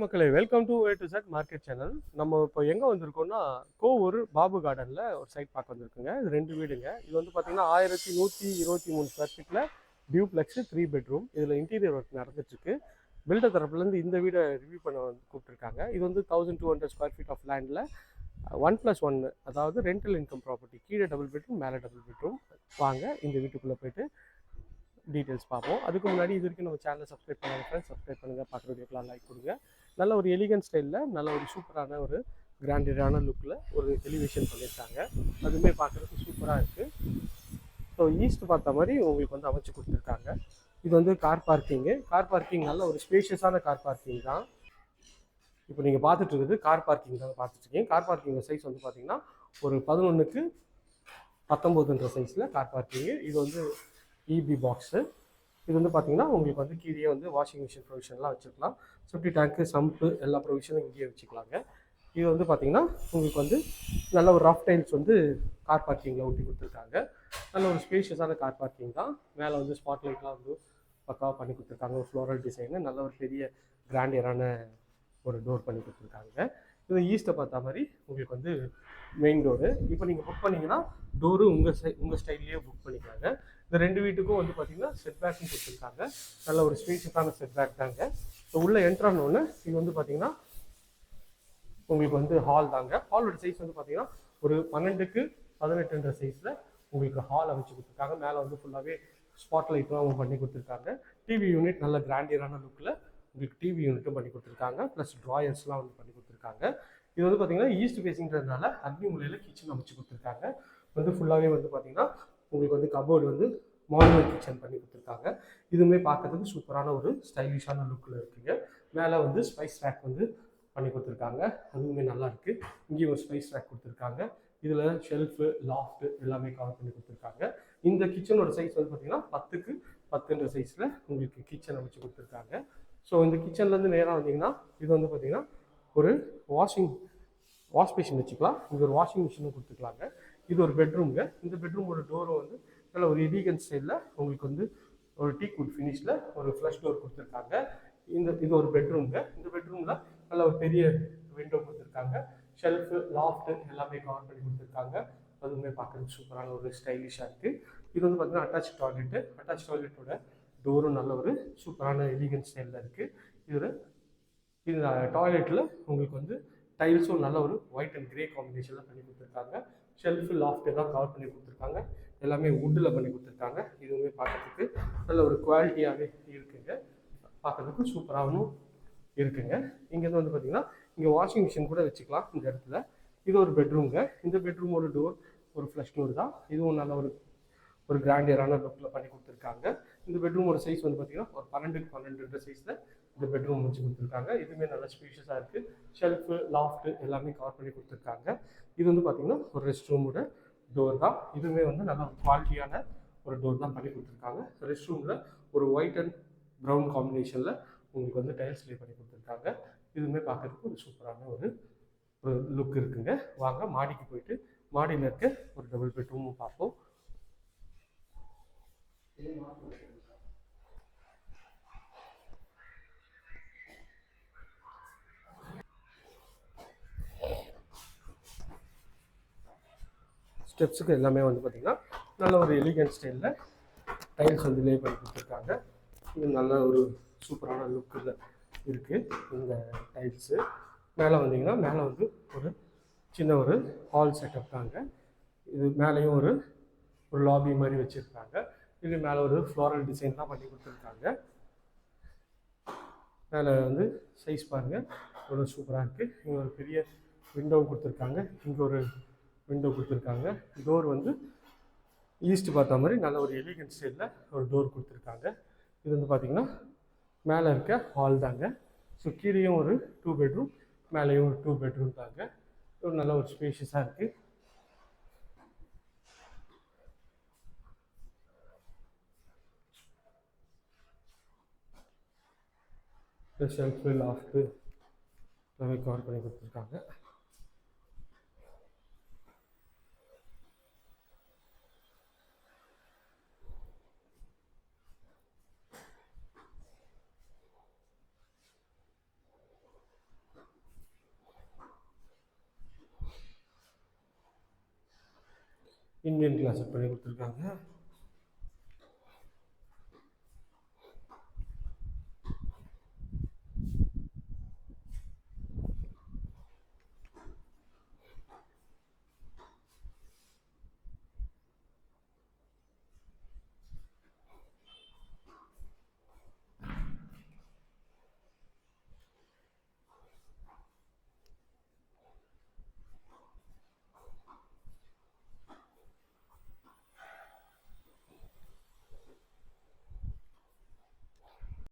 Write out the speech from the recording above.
மக்களே welcome to A to Z market channel நம்ம இப்போ எங்கே வந்திருக்கோம்னா கோவூர் பாபு கார்டனில் ஒரு சைட் பார்க்க வந்திருக்குங்க. இது ரெண்டு வீடுங்க. இது வந்து பார்த்தீங்கன்னா ஆயிரத்தி நூற்றி இருபத்தி மூணு ஸ்கொயர் ஃபீட்டில் டியூப்ளெக்ஸு த்ரீ பெட்ரூம் இதில் இன்டீரியர் ஒர்க் நடந்துட்டுருக்கு. பில்டர் தரப்புலேருந்து இந்த வீடை ரிவ்யூ பண்ண வந்து கூப்பிட்டுருக்காங்க. இது வந்து thousand two hundred square feet of லேண்டில் ஒன் ப்ளஸ் ஒன் அதாவது ரெண்டல் இன்கம் ப்ராப்பர்ட்டி கீழே டபுள் பெட்ரூம் மேலே டபுள் பெட்ரூம் வாங்க இந்த வீட்டுக்குள்ளே போயிட்டு டீட்டெயில்ஸ் பார்ப்போம். அதுக்கு முன்னாடி இது வரைக்கும் நம்ம சேனலை சப்ஸ்கிரைப் பண்ணுங்கள் ஃப்ரெண்ட்ஸ் சப்ஸ்கிரைப் பண்ணுங்கள் பார்க்குற வீடியோக்கெலாம் லைக் கொடுங்க. நல்ல ஒரு எலிகன் ஸ்டைலில் நல்ல ஒரு சூப்பரான ஒரு கிராண்டடான லுக்கில் ஒரு எலிவேஷன் பண்ணியிருக்காங்க. அதுவுமே பார்க்குறதுக்கு சூப்பராக இருக்குது ஸோ ஈஸ்ட் பார்த்த மாதிரி உங்களுக்கு வந்து அமைச்சு கொடுத்துருக்காங்க. இது வந்து கார் பார்க்கிங்கு கார் பார்க்கிங் நல்ல ஒரு ஸ்பேஷியஸான கார் பார்க்கிங் தான். இப்போ நீங்கள் பார்த்துட்டு இருக்குது கார் பார்க்கிங் தான் பார்த்துட்ருக்கீங்க கார் பார்க்கிங் சைஸ் வந்து பார்த்தீங்கன்னா ஒரு பதினொன்றுக்கு பத்தொம்போதுன்ற சைஸில் கார் பார்க்கிங்கு இது வந்து இபி பாக்ஸு இது வந்து பார்த்தீங்கன்னா உங்களுக்கு வந்து கீழே வந்து வாஷிங் மிஷின் ப்ரொவிஷன்லாம் வச்சுக்கலாம் செப்டி டேங்க்கு சம்பு எல்லா ப்ரொவிஷனும் இங்கேயே வச்சுக்கலாங்க. இது வந்து பார்த்தீங்கன்னா உங்களுக்கு வந்து நல்ல ஒரு ரஃப் டைல்ஸ் வந்து கார் பார்க்கிங்கில் ஒட்டி கொடுத்துருக்காங்க. நல்ல ஒரு ஸ்பேஷியஸான கார் பார்க்கிங் தான். மேலே வந்து ஸ்பாட் லைட்லாம் வந்து பக்காவாக பண்ணி கொடுத்துருக்காங்க. ஒரு ஃப்ளோரல் டிசைனு நல்ல ஒரு பெரிய கிராண்டியரான ஒரு டோர் பண்ணி கொடுத்துருக்காங்க. இது ஈஸ்ட்டை பார்த்த மாதிரி உங்களுக்கு வந்து மெயின் டோரு இப்போ நீங்கள் புக் பண்ணீங்கன்னா டோரு உங்கள் ஸ்டை உங்கள் ஸ்டைல்லையே புக் பண்ணிக்கலாங்க. இந்த ரெண்டு வீட்டுக்கும் வந்து பார்த்தீங்கன்னா செட் பேக்கும் கொடுத்துருக்காங்க. நல்ல ஒரு ஸ்பேஷியஸான செட் பேக் தாங்க. ஸோ உள்ளே என்ட்ரானோன்னு இது வந்து பார்த்தீங்கன்னா உங்களுக்கு வந்து ஹால் தாங்க. ஹாலோட சைஸ் வந்து பார்த்தீங்கன்னா ஒரு பன்னெண்டுக்கு பதினெட்டுன்ற சைஸில் உங்களுக்கு ஹால் அமைச்சு கொடுத்துருக்காங்க. மேலே வந்து ஃபுல்லாகவே ஸ்பாட் லைட்லாம் பண்ணி கொடுத்துருக்காங்க. டிவி யூனிட் நல்ல கிராண்டியரான லுக்கில் உங்களுக்கு டிவி யூனிட்டும் பண்ணி கொடுத்துருக்காங்க. ப்ளஸ் ட்ராயர்ஸ்லாம் வந்து பண்ணி கொடுத்துருக்காங்க. இது வந்து பார்த்தீங்கன்னா ஈஸ்ட் ஃபேஸிங்கிறதுனால அக்னி மூலையில் கிச்சன் அமைச்சு கொடுத்துருக்காங்க. வந்து ஃபுல்லாகவே வந்து பார்த்தீங்கன்னா உங்களுக்கு வந்து கபோர்டு வந்து மாடுலர் கிச்சன் பண்ணி கொடுத்துருக்காங்க. இதுவுமே பார்க்கறதுக்கு சூப்பரான ஒரு ஸ்டைலிஷான லுக்கில் இருக்குங்க. மேலே வந்து ஸ்பைஸ் ரேக் வந்து பண்ணி கொடுத்துருக்காங்க. அதுவுமே நல்லா இருக்குது இங்கேயும் ஒரு ஸ்பைஸ் ரேக் கொடுத்துருக்காங்க. இதில் ஷெல்ஃபு லாஃப்ட்டு எல்லாமே கவர் பண்ணி கொடுத்துருக்காங்க. இந்த கிச்சனோட சைஸ் வந்து பார்த்தீங்கன்னா பத்துக்கு பத்துன்ற சைஸில் உங்களுக்கு கிச்சன் அமைச்சு கொடுத்துருக்காங்க. ஸோ இந்த கிச்சன்லேருந்து நேராக வந்தீங்கன்னா இது வந்து பார்த்திங்கன்னா ஒரு வாஷிங் வாஷ் மிஷின் வச்சுக்கலாம். இங்கே ஒரு வாஷிங் மிஷினும் கொடுத்துக்கலாங்க. இது ஒரு பெட்ரூம்ங்க இந்த பெட்ரூமோட டோரும் வந்து நல்ல ஒரு எலிகன் ஸ்டைலில் உங்களுக்கு வந்து ஒரு டீ குட் ஃபினிஷில் ஒரு ஃப்ளஷ் டோர் கொடுத்துருக்காங்க. இந்த இது ஒரு பெட்ரூம்ங்க இந்த பெட்ரூமில் நல்ல ஒரு பெரிய விண்டோ கொடுத்துருக்காங்க. ஷெல்ஃபு லாஃப்ட்டு எல்லாமே கவர் பண்ணி கொடுத்துருக்காங்க. அதுவுமே பார்க்குறதுக்கு சூப்பரான ஒரு ஸ்டைலிஷாக இருக்குது இது வந்து பார்த்திங்கன்னா அட்டாச் டாய்லெட்டு அட்டாச் டாய்லெட்டோட டோரும் நல்ல ஒரு சூப்பரான எலிகன் ஸ்டைலில் இருக்குது இதில் இந்த டாய்லெட்டில் உங்களுக்கு வந்து டைல்ஸும் நல்ல ஒரு ஒயிட் அண்ட் கிரே காம்பினேஷனில் பண்ணி கொடுத்துருக்காங்க. ஷெல்ஃபு லாஃப்ட் எல்லாம் கவர் பண்ணி கொடுத்துருக்காங்க. எல்லாமே வுட்டில் பண்ணி கொடுத்துருக்காங்க. இதுவுமே பார்க்கறதுக்கு நல்ல ஒரு குவாலிட்டியாகவே இருக்குங்க. பார்க்கறதுக்கு சூப்பராகவும் இருக்குங்க. இங்கேருந்து வந்து பார்த்தீங்கன்னா இங்கே வாஷிங் மிஷின் கூட வச்சுக்கலாம் இந்த இடத்துல. இது ஒரு பெட்ரூம்ங்க இந்த பெட்ரூமோட டோர் ஒரு ஃப்ளஷ் டோர் தான். இதுவும் நல்ல ஒரு ஒரு கிராண்டியரான லுக்கில் பண்ணி கொடுத்துருக்காங்க. இந்த பெட்ரூமோட சைஸ் வந்து பார்த்தீங்கன்னா ஒரு பன்னெண்டுக்கு பன்னெண்டுன்ற சைஸில் இந்த பெட்ரூம் வச்சு கொடுத்துருக்காங்க. இதுவுமே நல்லா ஸ்பேஷியஸாக இருக்குது ஷெல்ஃபு லாஃப்ட்டு எல்லாமே கவர் பண்ணி கொடுத்துருக்காங்க. இது வந்து பார்த்தீங்கன்னா ஒரு ரெஸ்ட் ரூமோட டோர் தான். இதுவுமே வந்து நல்லா குவாலிட்டியான ஒரு டோர் தான் பண்ணி கொடுத்துருக்காங்க. ரெஸ்ட் ரூமில் ஒரு ஒயிட் அண்ட் ப்ரௌன் காம்பினேஷனில் உங்களுக்கு வந்து டைல்ஸ் லே பண்ணி கொடுத்துருக்காங்க. இதுவுமே பார்க்குறதுக்கு ஒரு சூப்பரான ஒரு ஒரு லுக் இருக்குங்க. வாங்க மாடிக்கு போயிட்டு மாடியில் இருக்க ஒரு டபுள் பெட்ரூமும் பார்ப்போம். ஸ்டெப்ஸுக்கு எல்லாமே வந்து பார்த்திங்கன்னா நல்ல ஒரு எலிகன்ட் ஸ்டைலில் டைல்ஸ் வந்து லே பண்ணி கொடுத்துருக்காங்க. இது நல்ல ஒரு சூப்பரான லுக்கில் இருக்குது இந்த டைல்ஸு மேலே வந்தீங்கன்னா மேலே வந்து ஒரு சின்ன ஒரு ஹால் செட்டப் தாங்க. இது மேலேயும் ஒரு ஒரு லாபி மாதிரி வச்சுருக்காங்க. இது மேலே ஒரு ஃப்ளோரல் டிசைன்லாம் பண்ணி கொடுத்துருக்காங்க. மேலே வந்து சைஸ் பாருங்கள் எவ்வளோ சூப்பராக இருக்குது இங்கே ஒரு பெரிய விண்டோ கொடுத்துருக்காங்க. இங்கே ஒரு விண்டோ கொடுத்துருக்காங்க. டோர் வந்து ஈஸ்ட் பார்த்த மாதிரி நல்ல ஒரு எலிகன்ட் ஸ்டைலில் ஒரு டோர் கொடுத்துருக்காங்க. இது வந்து பார்த்திங்கன்னா மேலே இருக்க ஹால் தாங்க. ஸோ கீழேயும் ஒரு டூ பெட்ரூம் மேலேயும் ஒரு டூ பெட்ரூம் தாங்க. ஒரு நல்ல ஒரு ஸ்பேஷியஸாக இருக்குது ஷெல்ஃபு லாஃப்ட்டு எல்லாமே கவர் பண்ணி கொடுத்துருக்காங்க. இந்தியன் கிளாஸ் பண்ணி கொடுத்துருக்காங்க.